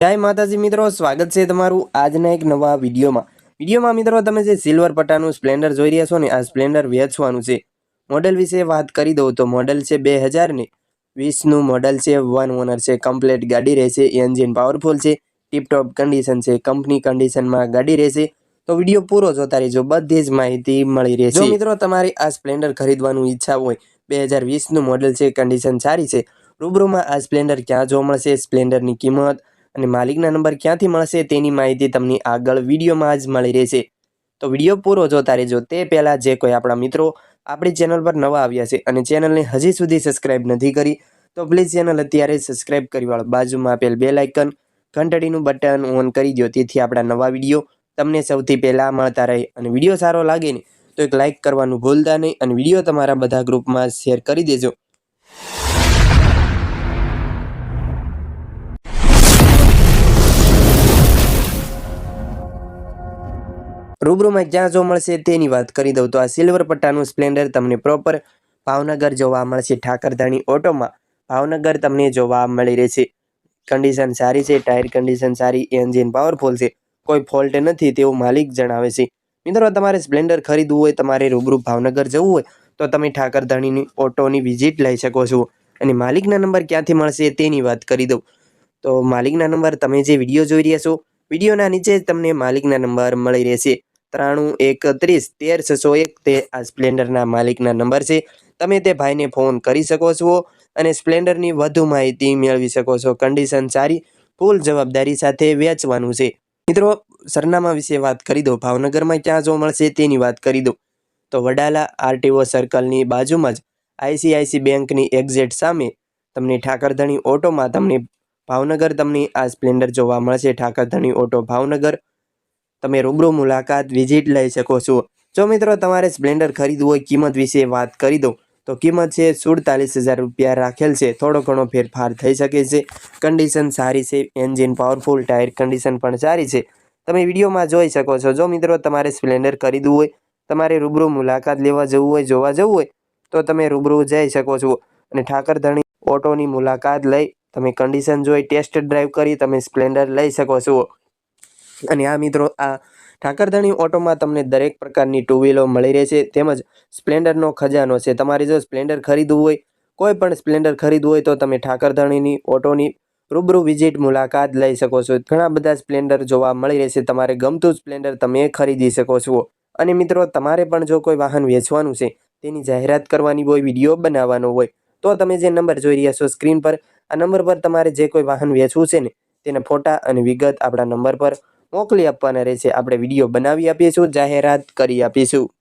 જય માતાજી મિત્રો, સ્વાગત છે તમારું આજના એક નવા વિડીયોમાં. વિડીયોમાં મિત્રો, તમે જે સિલ્વર પટ્ટાનું સ્પ્લેન્ડર જોઈ રહ્યા છો ને, આ સ્પ્લેન્ડર વેચવાનું છે. મોડલ વિશે વાત કરી દઉં તો મોડલ છે બે હજારને વીસનું મોડલ છે વન ઓનર છે કમ્પ્લેટ ગાડી રહેશે એન્જિન પાવરફુલ છે ટીપટોપ કન્ડિશન છે કંપની કન્ડિશનમાં ગાડી રહેશે. તો વીડિયો પૂરો જોતા રહેજો, બધી જ માહિતી મળી રહેશે. મિત્રો, તમારી આ સ્પ્લેન્ડર ખરીદવાનું ઈચ્છા હોય, બે હજાર વીસનું મોડલ છે કન્ડિશન સારી છે, રૂબરૂમાં આ સ્પ્લેન્ડર ક્યાં જોવા મળશે? સ્પ્લેન્ડરની કિંમત અને માલિકના નંબર ક્યાંથી મળશે તેની માહિતી તમને આગળ વિડીયોમાં જ મળી રહેશે. તો વીડિયો પૂરો જોતા રહેજો તે પહેલાં જે કોઈ આપણા મિત્રો આપણી ચેનલ પર નવા આવ્યા છે અને ચેનલને હજી સુધી સબસ્ક્રાઇબ નથી કરી, તો પ્લીઝ ચેનલ અત્યારે સબસ્ક્રાઇબ કરી વાળો. બાજુમાં આપેલ બે લાઇકન ઘંટડીનું બટન ઓન કરી દો તેથી આપણા નવા વીડિયો તમને સૌથી પહેલાં મળતા રહે. અને વીડિયો સારો લાગે ને, તો એક લાઇક કરવાનું ભૂલતા નહીં અને વીડિયો તમારા બધા ગ્રુપમાં શેર કરી દેજો. રૂબરૂમાં જ્યાં જોવા મળશે તેની વાત કરી દઉં તો આ સિલ્વર પટ્ટાનું સ્પ્લેન્ડર તમને પ્રોપર ભાવનગર જોવા મળશે. ઠાકરધાણી ઓટોમાં ભાવનગર તમને જોવા મળી રહેશે. કન્ડિશન સારી છે ટાયર કન્ડિશન સારી એન્જિન પાવરફુલ છે. કોઈ ફોલ્ટ નથી તેવું માલિક જણાવે છે. મિત્રો, તમારે સ્પ્લેન્ડર ખરીદવું હોય, તમારે રૂબરૂ ભાવનગર જવું હોય, તો તમે ઠાકરધાણીની ઓટોની વિઝિટ લઈ શકો છો. અને માલિકના નંબર ક્યાંથી મળશે તેની વાત કરી દઉં. તો માલિકના નંબર તમે જે વીડિયો જોઈ રહ્યા છો વિડીયોના નીચે તમને માલિકના નંબર મળી રહેશે. ત્રાણું એકત્રીસ તેર, છસો એક, તે આ સ્પ્લેન્ડરના માલિકના નંબર છે. તમે તે ભાઈને ફોન કરી શકો છો અને સ્પ્લેન્ડરની વધુ માહિતી મેળવી શકો છો. કન્ડિશન સારી, ફૂલ જવાબદારી સાથે વેચવાનું છે. મિત્રો, સરનામા વિશે વાત કરી દો. ભાવનગરમાં ક્યાં જોવા મળશે તેની વાત કરી દો. તો વડાલા આરટીઓ સર્કલની બાજુમાં જ આઈસીઆઈસી બેંકની એક્ઝેટ સામે તમને ઠાકરધણી ઓટોમાં તમને ભાવનગર તમને આ સ્પ્લેન્ડર જોવા મળશે. ઠાકરધણી ઓટો ભાવનગર. તમે રૂબરૂ મુલાકાત વિઝિટ લઈ શકો છો. જો મિત્રો તમારે સ્પ્લેન્ડર ખરીદવું હોય, કિંમત વિશે વાત કરી દઉં, તો કિંમત છે સુડતાલીસ હજાર રૂપિયા રાખેલ છે. થોડો ઘણો ફેરફાર થઈ શકે છે. કન્ડિશન સારી છે, એન્જિન પાવરફુલ, ટાયર કન્ડિશન પણ સારી છે. તમે વિડીયોમાં જોઈ શકો છો, જો મિત્રો તમારે સ્પ્લેન્ડર ખરીદવું હોય, તમારે રૂબરૂ મુલાકાત લેવા જવું હોય, જોવા જવું હોય, તો તમે રૂબરૂ જઈ શકો છો. અને ઠાકરધણી ઓટોની મુલાકાત લઈ તમે કન્ડિશન જોઈ ટેસ્ટ ડ્રાઈવ કરી તમે સ્પ્લેન્ડર લઈ શકો છો. અને આ મિત્રો, આ ઠાકરધણી ઓટોમાં તમને દરેક પ્રકારની ટુ વ્હીલો મળી રહેશે તેમજ સ્પ્લેન્ડરનો ખજાનો છે. તમારે જો સ્પ્લેન્ડર ખરીદવું હોય, કોઈ પણ સ્પ્લેન્ડર ખરીદવું હોય તો તમે ઠાકરધણીની ઓટોની રૂબરૂ વિઝિટ મુલાકાત લઈ શકો છો. ઘણા બધા સ્પ્લેન્ડર જોવા મળી રહેશે. તમારે ગમતું સ્પ્લેન્ડર તમે ખરીદી શકો છો. અને મિત્રો, તમારે પણ જો કોઈ વાહન વેચવાનું છે, તેની જાહેરાત કરવાની હોય, વીડિયો બનાવવાનો હોય, તો તમે જે નંબર જોઈ રહ્યા છો સ્ક્રીન પર આ નંબર પર તમારે જે કોઈ વાહન વેચવું છે ને, તેને ફોટા અને વિગત આપણા નંબર પર મોકલી આપવાના રહેશે. આપણે વીડિયો બનાવી આપીશું, જાહેરાત કરી આપીશું.